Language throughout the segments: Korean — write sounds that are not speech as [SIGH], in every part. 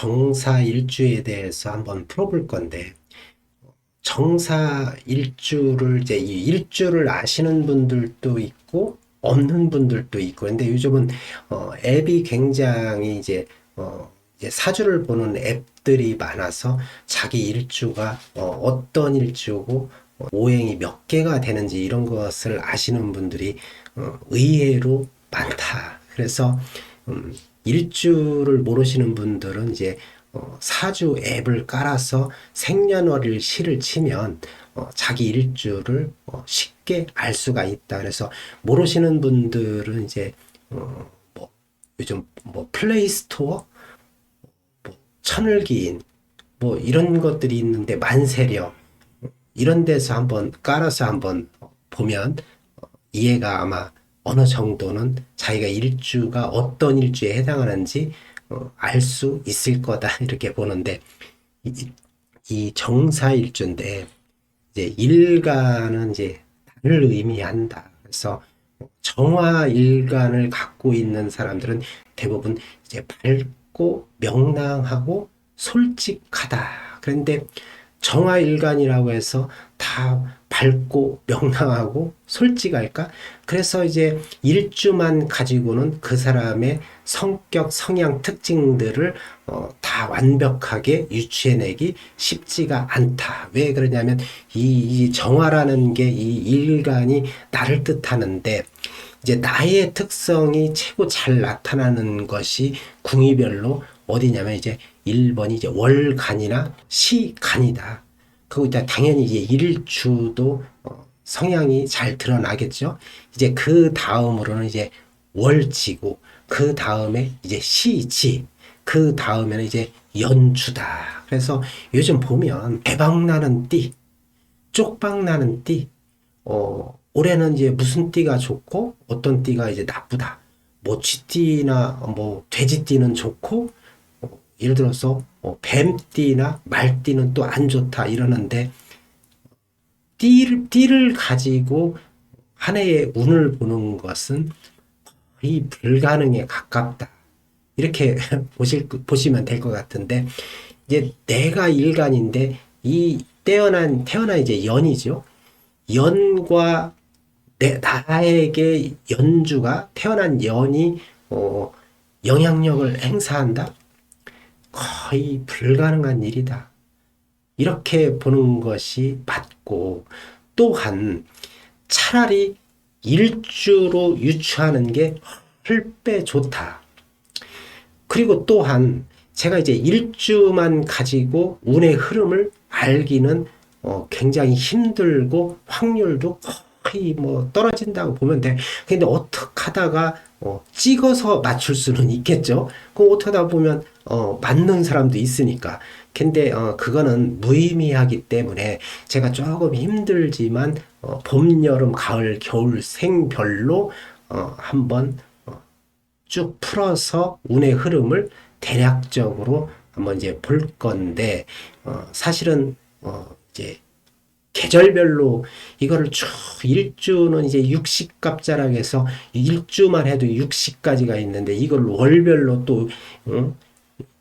정사 일주에 대해서 한번 풀어볼 건데 정사 일주를 이제 이 일주를 아시는 분들도 있고 없는 분들도 있고 근데 요즘은 어, 앱이 굉장히 이제 어, 사주를 보는 앱들이 많아서 자기 일주가 어, 어떤 일주고 어, 오행이 몇 개가 되는지 이런 것을 아시는 분들이 어, 의외로 많다. 그래서 음, 일주를 모르시는 분들은 이제 어, 사주 앱을 깔아서 생년월일 실을 치면 어, 자기 일주를 어, 쉽게 알 수가 있다. 그래서 모르시는 분들은 이제 어, 뭐 요즘 뭐 플레이 스토어, 뭐 천을기인? 뭐 이런 것들이 있는데 만세력? 이런 데서 한번 깔아서 한번 보면 어, 이해가 아마 어느 정도는 자기가 일주가 어떤 일주에 해당하는지 어, 알 수 있을 거다 [LAUGHS] 이렇게 보는데 이, 이 정사 일주인데 이제 일간은 이제 달을 의미한다. 그래서 정화 일간을 갖고 있는 사람들은 대부분 이제 밝고 명랑하고 솔직하다. 그런데 정화일간이라고 해서 다 밝고 명랑하고 솔직할까? 그래서 이제 일주만 가지고는 그 사람의 성격, 성향, 특징들을 어, 다 완벽하게 유추해내기 쉽지가 않다. 왜 그러냐면 이, 이 정화라는 게 이 일간이 나를 뜻하는데 이제 나의 특성이 최고 잘 나타나는 것이 궁이별로 어디냐면 이제 1번이 이제 월간이나 시간이다. 그리고 이제 당연히 이제 일주도 어, 성향이 잘 드러나겠죠. 이제 그 다음으로는 이제 월지고 그 다음에 이제 시지 그 다음에는 이제 연주다. 그래서 요즘 보면 대박 나는 띠, 쪽박 나는 띠, 어, 올해는 이제 무슨 띠가 좋고 어떤 띠가 이제 나쁘다. 뭐 쥐띠나 뭐 돼지띠는 좋고 예를 들어서 어, 뱀띠나 말띠는 또 안 좋다 이러는데 띠를, 띠를 가지고 한 해의 운을 보는 것은 거의 불가능에 가깝다. 이렇게 [LAUGHS] 보실, 보시면 될 것 같은데, 이제 내가 일간인데, 이 태어난, 태어난 이제 연이죠. 연과 내, 나에게 연주가, 태어난 연이, 어, 영향력을 행사한다? 거의 불가능한 일이다. 이렇게 보는 것이 맞고 또한 차라리 일주로 유추하는 게 훨빼 좋다. 그리고 또한 제가 이제 일주만 가지고 운의 흐름을 알기는 어 굉장히 힘들고 확률도 거의 뭐 떨어진다고 보면 돼. 근데 어떻게 하다가 어 찍어서 맞출 수는 있겠죠. 그 어떻게 하다 보면 어, 맞는 사람도 있으니까. 근데 어, 그거는 무의미하기 때문에 제가 조금 힘들지만 어, 봄, 여름, 가을, 겨울 생별로 어, 한번 어, 쭉 풀어서 운의 흐름을 대략적으로 한번 이제 볼 건데 어, 사실은 어, 이제 계절별로 이거를 쭉 일주는 이제 60갑자락해서 일주만 해도 60가지가 있는데 이걸 월별로 또 응?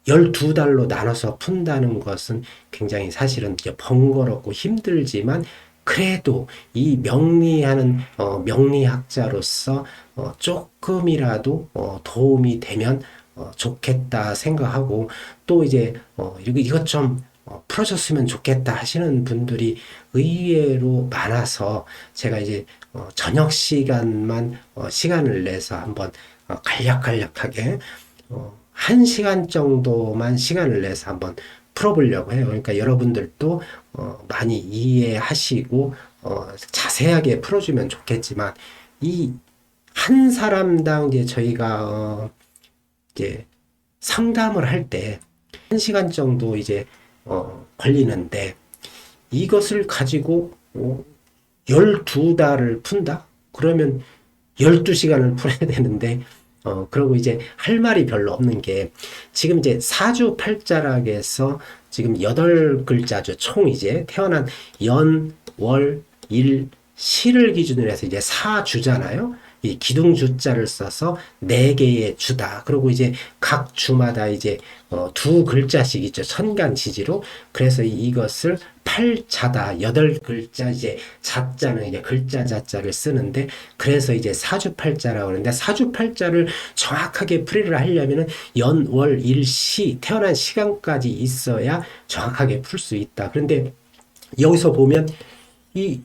12달로 나눠서 푼다는 것은 굉장히 사실은 번거롭고 힘들지만 그래도 이 명리하는 어, 명리학자로서 어, 조금이라도 어, 도움이 되면 어, 좋겠다 생각하고 또 이제 어, 이것 좀 어, 풀어줬으면 좋겠다 하시는 분들이 의외로 많아서 제가 이제 어, 저녁 시간만 어, 시간을 내서 한번 어, 간략간략하게 어, 한 시간 정도만 시간을 내서 한번 풀어보려고 해요. 그러니까 여러분들도 어, 많이 이해하시고 어, 자세하게 풀어주면 좋겠지만 이 한 사람당 이제 저희가 어, 이제 상담을 할 때 한 시간 정도 이제 어, 걸리는데 이것을 가지고 어, 12달을 푼다? 그러면 12시간을 풀어야 되는데 어, 그리고 이제 할 말이 별로 없는 게 지금 이제 사주 팔자락에서 지금 여덟 글자죠. 총 이제 태어난 연, 월, 일, 시를 기준으로 해서 이제 사주잖아요. 이 기둥주자를 써서 네 개의 주다. 그리고 이제 각 주마다 이제 어, 두 글자씩 있죠. 천간지지로. 그래서 이- 이것을 팔자다. 여덟 글자 이제 자자는 이제 글자 자자를 쓰는데 그래서 이제 사주팔자라고 하는데 사주팔자를 정확하게 풀이를 하려면은 연, 월, 일, 시 태어난 시간까지 있어야 정확하게 풀 수 있다. 그런데 여기서 보면 이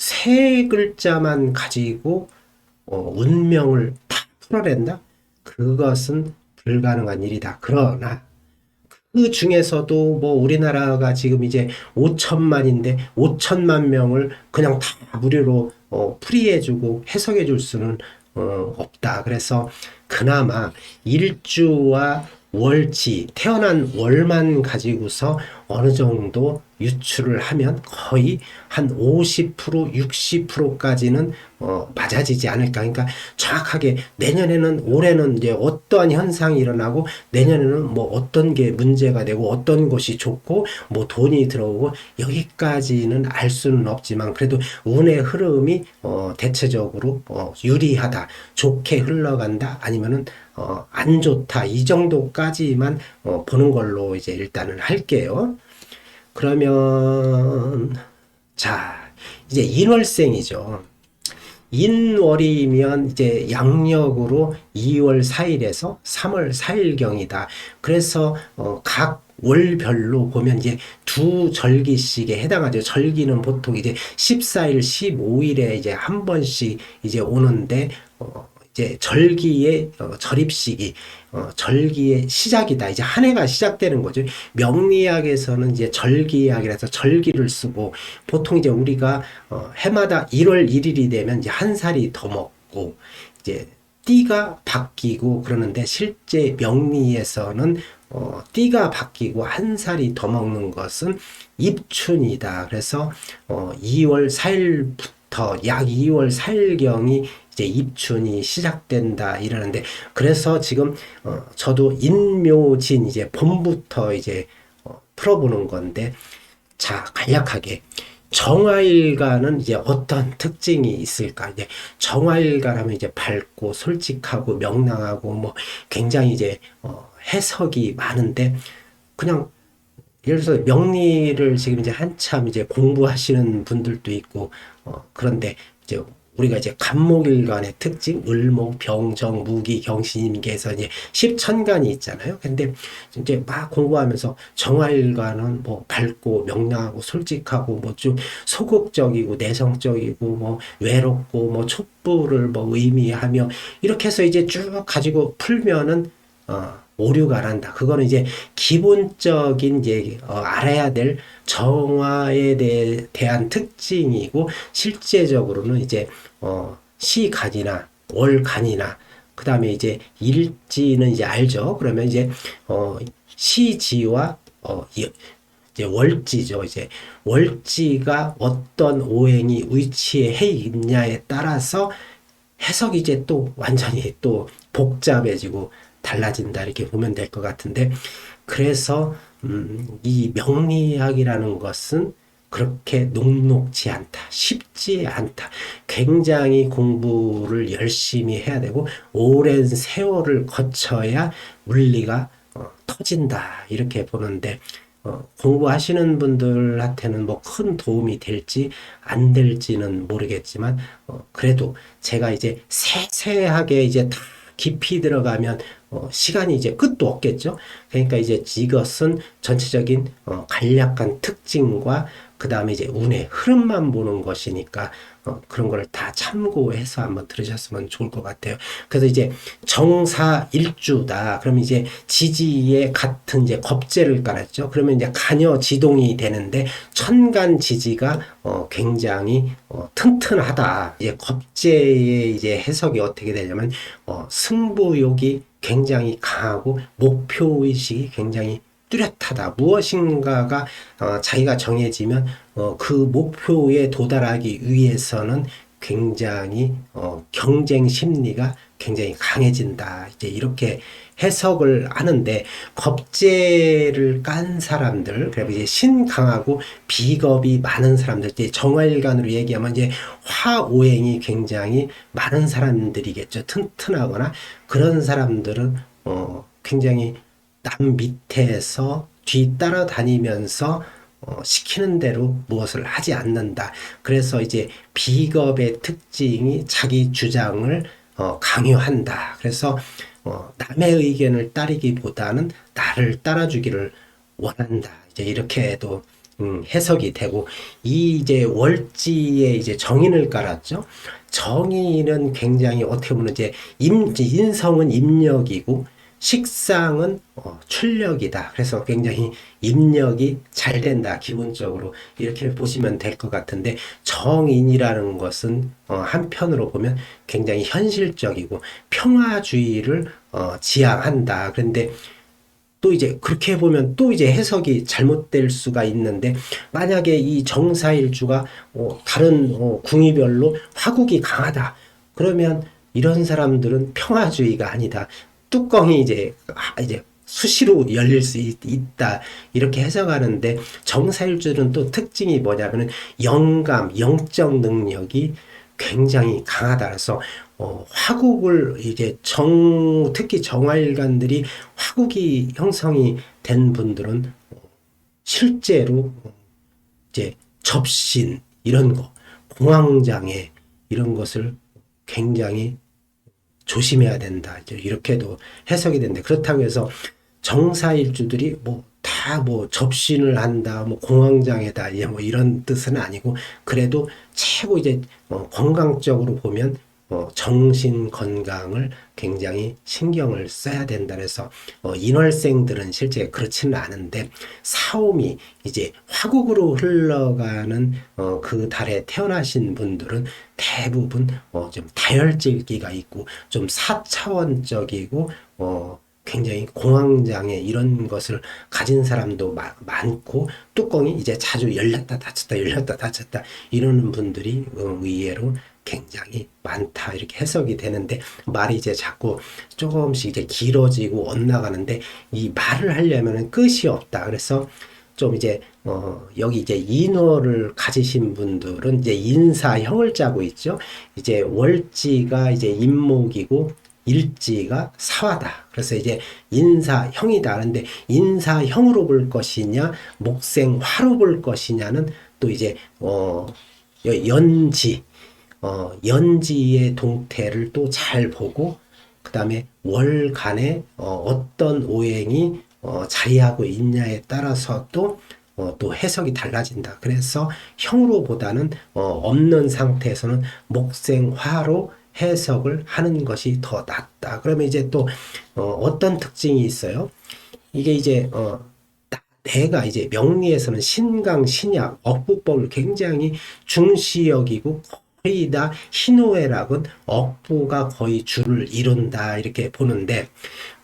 세 글자만 가지고 어, 운명을 다 풀어낸다? 그것은 불가능한 일이다. 그러나 그 중에서도 뭐 우리나라가 지금 이제 5천만인데 5천만 명을 그냥 다 무료로 어, 풀이해주고 해석해줄 수는 어, 없다. 그래서 그나마 일주와 월지 태어난 월만 가지고서 어느 정도 유출을 하면 거의 한 50% 60%까지는 어, 맞아지지 않을까. 그러니까 정확하게 내년에는 올해는 이제 어떠한 현상이 일어나고 내년에는 뭐 어떤 게 문제가 되고 어떤 것이 좋고 뭐 돈이 들어오고 여기까지는 알 수는 없지만 그래도 운의 흐름이 어, 대체적으로 어, 유리하다, 좋게 흘러간다, 아니면은 어, 안 좋다 이 정도까지만 어, 보는 걸로 이제 일단은 할게요. 그러면 자 이제 인월생이죠. 인월이면 이제 양력으로 2월 4일에서 3월 4일경이다. 그래서 어, 각 월별로 보면 이제 두 절기씩에 해당하죠. 절기는 보통 이제 14일, 15일에 이제 한 번씩 이제 오는데 어, 이제 절기의 어, 절입식이 어, 절기의 시작이다. 이제 한 해가 시작되는 거죠. 명리학에서는 이제 절기학이라서 절기를 쓰고 보통 이제 우리가 어, 해마다 1월 1일이 되면 이제 한 살이 더 먹고 이제 띠가 바뀌고 그러는데 실제 명리에서는 어, 띠가 바뀌고 한 살이 더 먹는 것은 입춘이다. 그래서 어, 2월 4일부터 약 2월 4일경이 이제 입춘이 시작된다 이러는데 그래서 지금 어, 저도 인묘진 이제 봄부터 이제 어, 풀어보는 건데 자 간략하게 정화일간은 이제 어떤 특징이 있을까? 이제 정화일간 하면 이제 밝고 솔직하고 명랑하고 뭐 굉장히 이제 어, 해석이 많은데 그냥 예를 들어서 명리를 지금 이제 한참 이제 공부하시는 분들도 있고 어, 그런데 이제 우리가 이제 간목일간의 특징 을목 병정 무기 경신임계에서 이제 십천간이 있잖아요. 근데 이제 막 공부하면서 정화일간은 뭐 밝고 명랑하고 솔직하고 뭐 좀 소극적이고 내성적이고 뭐 외롭고 뭐 촛불을 뭐 의미하며 이렇게 해서 이제 쭉 가지고 풀면은 어, 오류가 안 한다. 그거는 이제 기본적인 이제 어, 알아야 될 정화에 대해, 대한 특징이고 실제적으로는 이제 어, 시간이나 월간이나 그 다음에 이제 일지는 이제 알죠. 그러면 이제 어, 시지와 어, 이- 이제 월지죠. 이제 월지가 어떤 오행이 위치에 해 있냐에 따라서 해석이 이제 또 완전히 또 복잡해지고 달라진다 이렇게 보면 될 것 같은데 그래서 음, 이 명리학이라는 것은 그렇게 녹록지 않다, 쉽지 않다. 굉장히 공부를 열심히 해야 되고 오랜 세월을 거쳐야 물리가 어, 터진다 이렇게 보는데 어, 공부하시는 분들한테는 뭐 큰 도움이 될지 안 될지는 모르겠지만 어, 그래도 제가 이제 세세하게 이제 다 깊이 들어가면 어, 시간이 이제 끝도 없겠죠. 그러니까 이제 이것은 전체적인 어, 간략한 특징과 그 다음에 이제 운의 흐름만 보는 것이니까 어, 그런 거를 다 참고해서 한번 들으셨으면 좋을 것 같아요. 그래서 이제 정사 일주다. 그럼 이제 지지에 같은 이제 겁재를 깔았죠. 그러면 이제 간여 지동이 되는데 천간 지지가 어, 굉장히 어, 튼튼하다. 이제 겁재의 이제 해석이 어떻게 되냐면 어, 승부욕이 굉장히 강하고 목표 의식이 굉장히 뚜렷하다. 무엇인가가 어, 자기가 정해지면 어, 그 목표에 도달하기 위해서는 굉장히 어, 경쟁 심리가 굉장히 강해진다. 이제 이렇게 해석을 하는데 겁재를 깐 사람들, 그리고 이제 신강하고 비겁이 많은 사람들, 이제 정화일간으로 얘기하면 이제 화오행이 굉장히 많은 사람들이겠죠. 튼튼하거나 그런 사람들은 어, 굉장히 남 밑에서 뒤 따라 다니면서 어, 시키는 대로 무엇을 하지 않는다. 그래서 이제 비겁의 특징이 자기 주장을 어, 강요한다. 그래서 어, 남의 의견을 따르기보다는 나를 따라주기를 원한다. 이제 이렇게도 음, 해석이 되고 이 이제 월지에 이제 정인을 깔았죠. 정인은 굉장히 어떻게 보면 이제 임, 인성은 임력이고 식상은 어, 출력이다. 그래서 굉장히 입력이 잘 된다. 기본적으로 이렇게 보시면 될 것 같은데 정인이라는 것은 어, 한편으로 보면 굉장히 현실적이고 평화주의를 어, 지향한다. 그런데 또 이제 그렇게 보면 또 이제 해석이 잘못될 수가 있는데 만약에 이 정사일주가 어, 다른 어, 궁위별로 화국이 강하다. 그러면 이런 사람들은 평화주의가 아니다. 뚜껑이 이제 아, 이제 수시로 열릴 수 있, 다 이렇게 해석하는데 정사일주는 또 특징이 뭐냐면은 영감, 영적 능력이 굉장히 강하다. 그래서 어, 화국을 이제 정 특히 정화일관들이 화국이 형성이 된 분들은 어, 실제로 이제 접신 이런 거 공황장애 이런 것을 굉장히 조심해야 된다. 이렇게도 해석이 되는데 그렇다고 해서 정사일주들이 뭐 다 뭐 접신을 한다, 뭐 공황장애다, 예, 뭐 이런 뜻은 아니고 그래도 최고 이제 어, 건강적으로 보면 어, 정신 건강을 굉장히 신경을 써야 된다 그래서 어, 인월생들은 실제 그렇지는 않은데 사오미 이제 화국으로 흘러가는 어, 그 달에 태어나신 분들은 대부분 어, 좀 다혈질기가 있고 좀 사차원적이고 어, 굉장히 공황장애 이런 것을 가진 사람도 마, 많고 뚜껑이 이제 자주 열렸다 닫혔다 열렸다 닫혔다 이러는 분들이 어, 의외로 굉장히 많다 이렇게 해석이 되는데 말이 이제 자꾸 조금씩 이제 길어지고 엇나가는데 이 말을 하려면은 끝이 없다 그래서 좀 이제 어 여기 이제 인어를 가지신 분들은 이제 인사형을 짜고 있죠 이제 월지가 이제 인목이고 일지가 사화다. 그래서 이제 인사형이다. 그런데 인사형으로 볼 것이냐, 목생화로 볼 것이냐는 또 이제 어 연지 어, 연지의 동태를 또 잘 보고 그 다음에 월간에 어, 어떤 오행이 어, 자리하고 있냐에 따라서 또, 어, 또 해석이 달라진다. 그래서 형으로보다는 어, 없는 상태에서는 목생화로 해석을 하는 것이 더 낫다. 그러면 이제 또 어, 어떤 특징이 있어요? 이게 이제 어, 내가 이제 명리에서는 신강, 신약, 억부법을 굉장히 중시 여기고 다 희노애락은 억부가 거의 줄을 이룬다 이렇게 보는데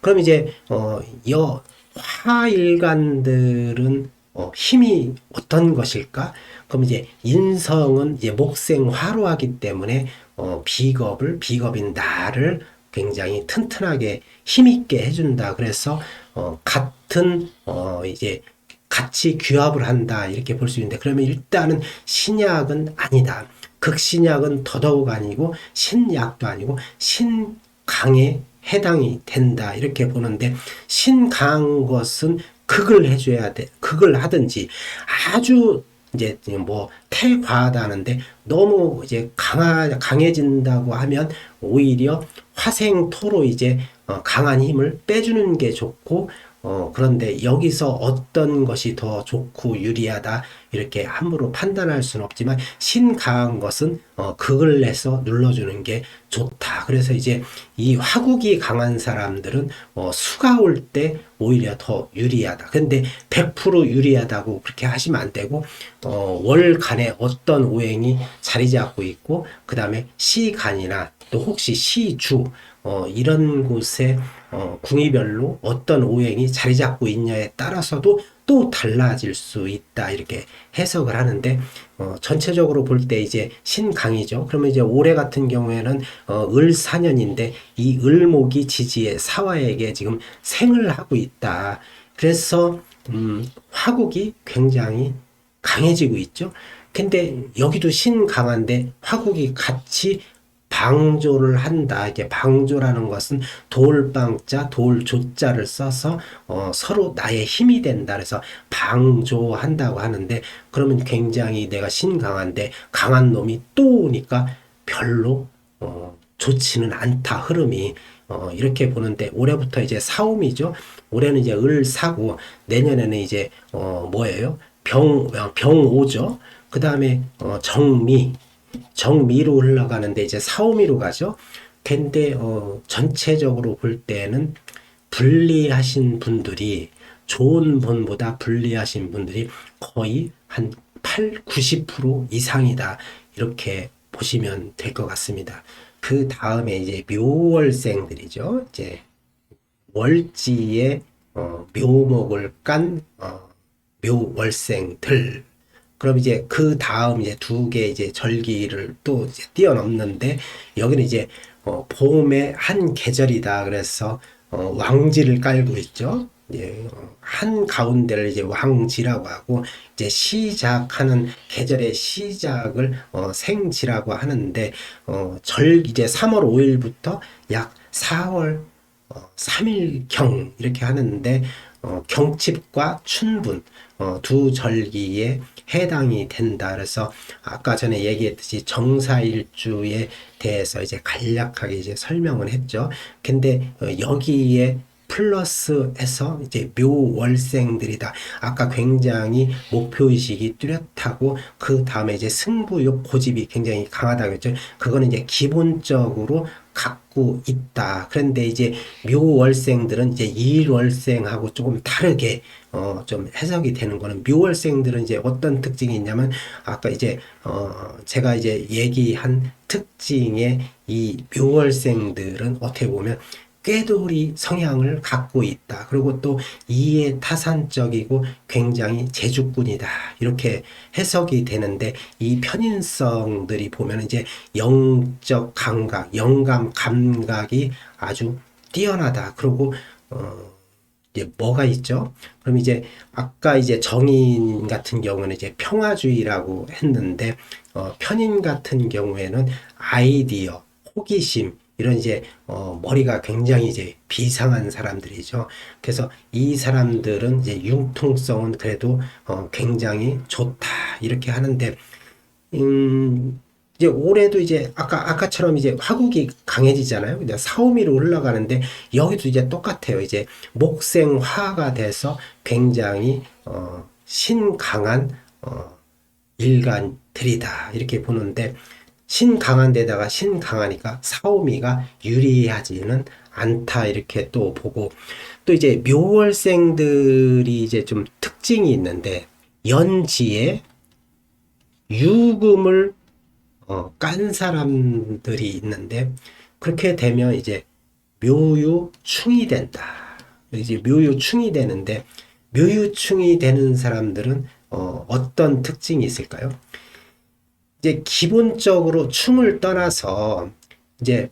그럼 이제 어 여 화일관들은 어, 힘이 어떤 것일까? 그럼 이제 인성은 이제 목생화로 하기 때문에 어, 비겁을 비겁인 나를 굉장히 튼튼하게 힘있게 해준다. 그래서 어, 같은 어, 이제 같이 규합을 한다 이렇게 볼 수 있는데 그러면 일단은 신약은 아니다. 극신약은 더더욱 아니고 신약도 아니고 신강에 해당이 된다 이렇게 보는데 신강 것은 극을 해줘야 돼 극을 하든지 아주 이제 뭐 태과하다는데 너무 이제 강하 강해진다고 하면 오히려 화생토로 이제 어, 강한 힘을 빼주는 게 좋고 어, 그런데 여기서 어떤 것이 더 좋고 유리하다 이렇게 함부로 판단할 수는 없지만 신강한 것은 어, 극을 내서 눌러주는 게 좋다. 그래서 이제 이 화국이 강한 사람들은 어, 수가 올 때 오히려 더 유리하다. 근데 100% 유리하다고 그렇게 하시면 안 되고 어, 월간에 어떤 오행이 자리 잡고 있고 그 다음에 시간이나 또 혹시 시 주 어, 이런 곳에 어, 궁위별로 어떤 오행이 자리 잡고 있냐에 따라서도 또 달라질 수 있다 이렇게 해석을 하는데 어, 전체적으로 볼 때 이제 신강이죠. 그러면 이제 올해 같은 경우에는 어, 을사년인데 이 을목이 지지의 사화에게 지금 생을 하고 있다. 그래서 음, 화국이 굉장히 강해지고 있죠. 근데 여기도 신강한데 화국이 같이 방조를 한다. 이게 방조라는 것은 돌방자, 돌조자를 써서 어, 서로 나의 힘이 된다. 그래서 방조한다고 하는데 그러면 굉장히 내가 신강한데 강한 놈이 또 오니까 별로 어, 좋지는 않다. 흐름이 어, 이렇게 보는데 올해부터 이제 사움이죠. 올해는 이제 을 사고 내년에는 이제 어, 뭐예요? 병 병오죠. 그 다음에 어, 정미 정미로 흘러가는데 이제 사오미로 가죠. 근데 어, 전체적으로 볼 때는 불리하신 분들이 좋은 분보다 불리하신 분들이 거의 한 8, 90% 이상이다. 이렇게 보시면 될 것 같습니다. 그 다음에 이제 묘월생들이죠. 이제 월지에 어, 묘목을 깐 어, 묘월생들 그럼 이제 그 다음 이제 두 개 이제 절기를 또 이제 뛰어넘는데 여기는 이제 어, 봄의 한 계절이다. 그래서 어, 왕지를 깔고 있죠. 예, 어, 한 가운데를 이제 왕지라고 하고 이제 시작하는 계절의 시작을 어, 생지라고 하는데 어, 절 이제 3월 5일부터 약 4월 어, 3일 경 이렇게 하는데 어, 경칩과 춘분 어, 두 절기에 해당이 된다. 그래서 아까 전에 얘기했듯이 정사일주에 대해서 이제 간략하게 이제 설명을 했죠. 근데 어, 여기에 플러스해서 이제 묘월생들이다. 아까 굉장히 목표의식이 뚜렷하고 그 다음에 이제 승부욕 고집이 굉장히 강하다고 했죠. 그거는 이제 기본적으로 갖고 있다. 그런데 이제 묘월생들은 이제 일월생하고 조금 다르게 어 좀 해석이 되는 거는 묘월생들은 이제 어떤 특징이 있냐면 아까 이제 어 제가 이제 얘기한 특징의 이 묘월생들은 어떻게 보면 꾀돌이 성향을 갖고 있다. 그리고 또 이해 타산적이고 굉장히 제주꾼이다. 이렇게 해석이 되는데 이 편인성들이 보면 이제 영적 감각, 영감 감각이 아주 뛰어나다. 그리고 어 이제 뭐가 있죠? 그럼 이제 아까 이제 정인 같은 경우는 이제 평화주의라고 했는데 어 편인 같은 경우에는 아이디어, 호기심 이런 이제 어 머리가 굉장히 이제 비상한 사람들이죠. 그래서 이 사람들은 이제 융통성은 그래도 어 굉장히 좋다 이렇게 하는데 음 이제 올해도 이제 아까 아까처럼 이제 화국이 강해지잖아요. 이제 사오미로 흘러가는데 여기도 이제 똑같아요. 이제 목생화가 돼서 굉장히 어 신강한 어 일간들이다 이렇게 보는데 신강한 데다가 신강하니까 사오미가 유리하지는 않다 이렇게 또 보고 또 이제 묘월생들이 이제 좀 특징이 있는데 연지에 유금을 어, 깐 사람들이 있는데 그렇게 되면 이제 묘유충이 된다. 이제 묘유충이 되는데 묘유충이 되는 사람들은 어, 어떤 특징이 있을까요? 이제 기본적으로 충을 떠나서 이제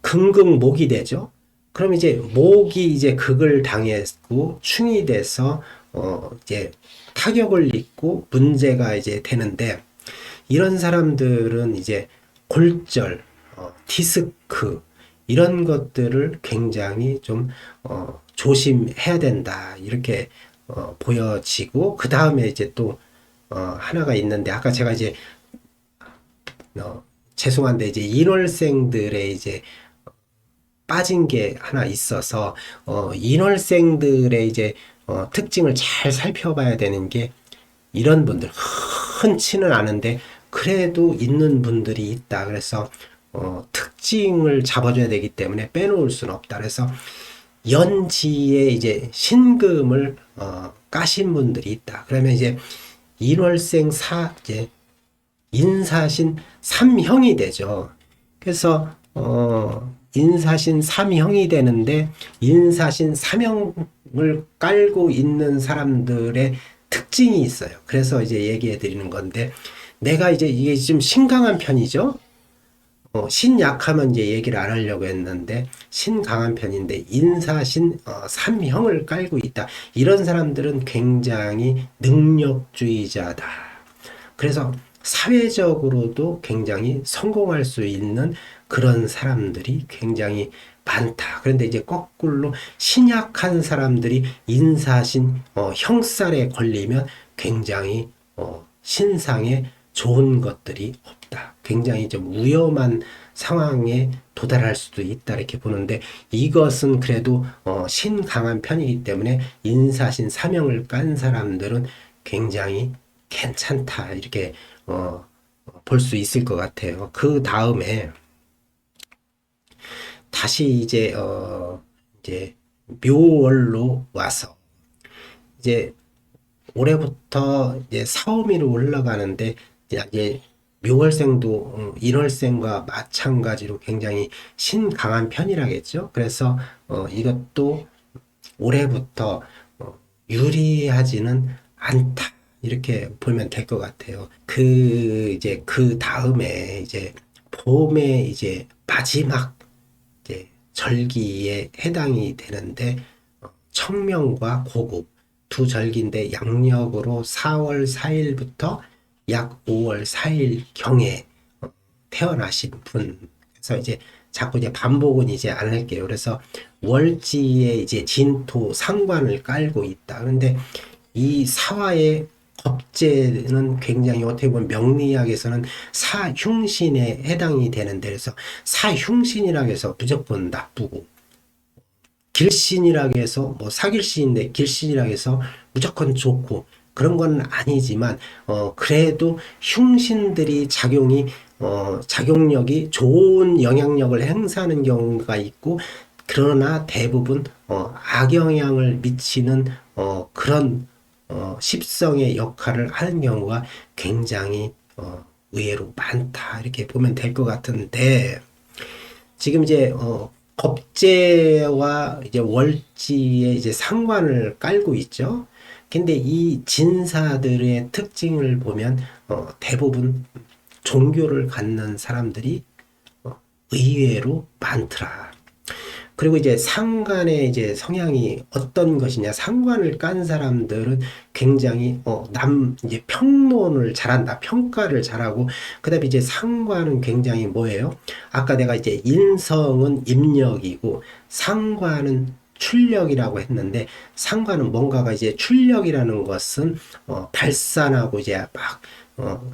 금극목이 되죠. 그럼 이제 목이 이제 극을 당했고 충이 돼서 어 이제 타격을 입고 문제가 이제 되는데 이런 사람들은 이제 골절, 어, 디스크 이런 것들을 굉장히 좀 어, 조심해야 된다 이렇게 어, 보여지고 그 다음에 이제 또 어, 하나가 있는데 아까 제가 이제 어, 죄송한데 이제 인월생들의 이제 빠진 게 하나 있어서 어, 인월생들의 이제 어, 특징을 잘 살펴봐야 되는 게 이런 분들 흔치는 않은데 그래도 있는 분들이 있다. 그래서 어, 특징을 잡아줘야 되기 때문에 빼놓을 수는 없다. 그래서 연지에 이제 신금을 어, 까신 분들이 있다. 그러면 이제 인월생 사 이제 인사신 삼형이 되죠. 그래서 어 인사신 삼형이 되는데 인사신 삼형 삼형을 깔고 있는 사람들의 특징이 있어요. 그래서 이제 얘기해 드리는 건데, 내가 이제 이게 좀 신강한 편이죠? 어, 신 약하면 이제 얘기를 안 하려고 했는데 신 강한 편인데 인사신 어, 삼형을 깔고 있다. 이런 사람들은 굉장히 능력주의자다. 그래서 사회적으로도 굉장히 성공할 수 있는 그런 사람들이 굉장히 많다. 그런데 이제 거꾸로 신약한 사람들이 인사신 어, 형살에 걸리면 굉장히 어, 신상에 좋은 것들이 없다. 굉장히 좀 위험한 상황에 도달할 수도 있다 이렇게 보는데 이것은 그래도 어, 신강한 편이기 때문에 인사신 사명을 깐 사람들은 굉장히 괜찮다 이렇게 어, 볼 수 있을 것 같아요. 그 다음에 다시 이제 어 이제 묘월로 와서 이제 올해부터 이제 사오미로 올라가는데 이제 묘월생도 음, 일월생과 마찬가지로 굉장히 신강한 편이라겠죠. 그래서 어 이것도 올해부터 어 유리하지는 않다. 이렇게 보면 될 것 같아요. 그 이제 그 다음에 이제 봄에 이제 마지막 이제 절기에 해당이 되는데 어, 청명과 고국 두 절기인데 양력으로 4월 4일부터 약 5월 4일 경에 어, 태어나신 분. 그래서 이제 자꾸 이제 반복은 이제 안 할게요. 그래서 월지에 이제 진토 상관을 깔고 있다. 그런데 이 사화의 겁재는 굉장히 어떻게 보면 명리학에서는 사흉신에 해당이 되는데 그래서 사흉신이라고 해서 무조건 나쁘고 길신이라고 해서 뭐 사길신인데 길신이라고 해서 무조건 좋고 그런 건 아니지만 어 그래도 흉신들이 작용이 어 작용력이 좋은 영향력을 행사하는 경우가 있고 그러나 대부분 어 악영향을 미치는 어 그런 어 십성의 역할을 하는 경우가 굉장히 어 의외로 많다 이렇게 보면 될 것 같은데 지금 이제 어 겁재와 이제 월지의 이제 상관을 깔고 있죠. 근데 이 진사들의 특징을 보면 어, 대부분 종교를 갖는 사람들이 어, 의외로 많더라. 그리고 이제 상관의 이제 성향이 어떤 것이냐. 상관을 깐 사람들은 굉장히 어, 남 이제 평론을 잘한다. 평가를 잘하고 그다음에 이제 상관은 굉장히 뭐예요? 아까 내가 이제 인성은 입력이고 상관은 출력이라고 했는데 상관은 뭔가가 이제 출력이라는 것은 어, 발산하고 이제 막 어,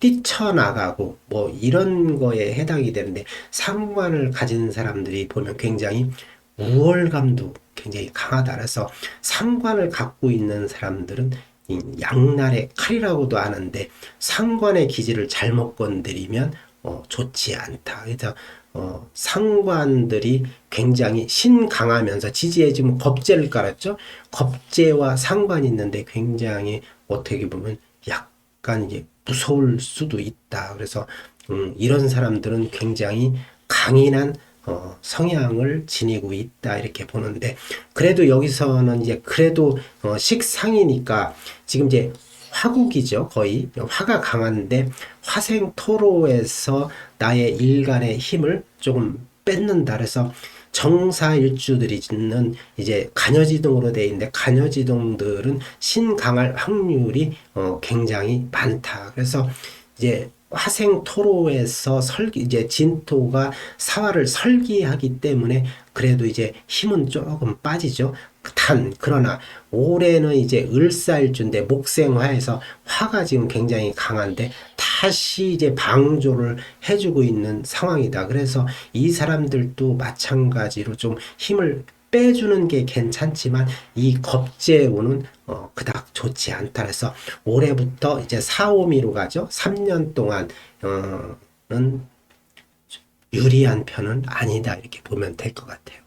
뛰쳐나가고 뭐 이런 거에 해당이 되는데 상관을 가진 사람들이 보면 굉장히 우월감도 굉장히 강하다. 그래서 상관을 갖고 있는 사람들은 이 양날의 칼이라고도 하는데 상관의 기질을 잘못 건드리면 어, 좋지 않다. 그래서 어, 상관들이 굉장히 신강하면서 지지에 지금 겁재를 깔았죠. 겁재와 상관이 있는데 굉장히 어떻게 보면 약간 이제 무서울 수도 있다. 그래서 음, 이런 사람들은 굉장히 강인한 어, 성향을 지니고 있다 이렇게 보는데 그래도 여기서는 이제 그래도 어, 식상이니까 지금 이제 화국이죠 거의 화가 강한데 화생 토로에서 나의 일간의 힘을 조금 뺏는다 그래서 정사일주들이 있는 이제 간여지동으로 되어 있는데 간여지동들은 신강할 확률이 어 굉장히 많다. 그래서 이제 화생 토로에서 설기 이제 진토가 사화를 설기하기 때문에 그래도 이제 힘은 조금 빠지죠. 단 그러나 올해는 이제 을사일주인데 목생화에서 화가 지금 굉장히 강한데 다시 이제 방조를 해주고 있는 상황이다. 그래서 이 사람들도 마찬가지로 좀 힘을 빼주는 게 괜찮지만 이 겁재우는 어, 그닥 좋지 않다. 그래서 올해부터 이제 4, 5미로 가죠. 3년 동안은 유리한 편은 아니다. 이렇게 보면 될 것 같아요.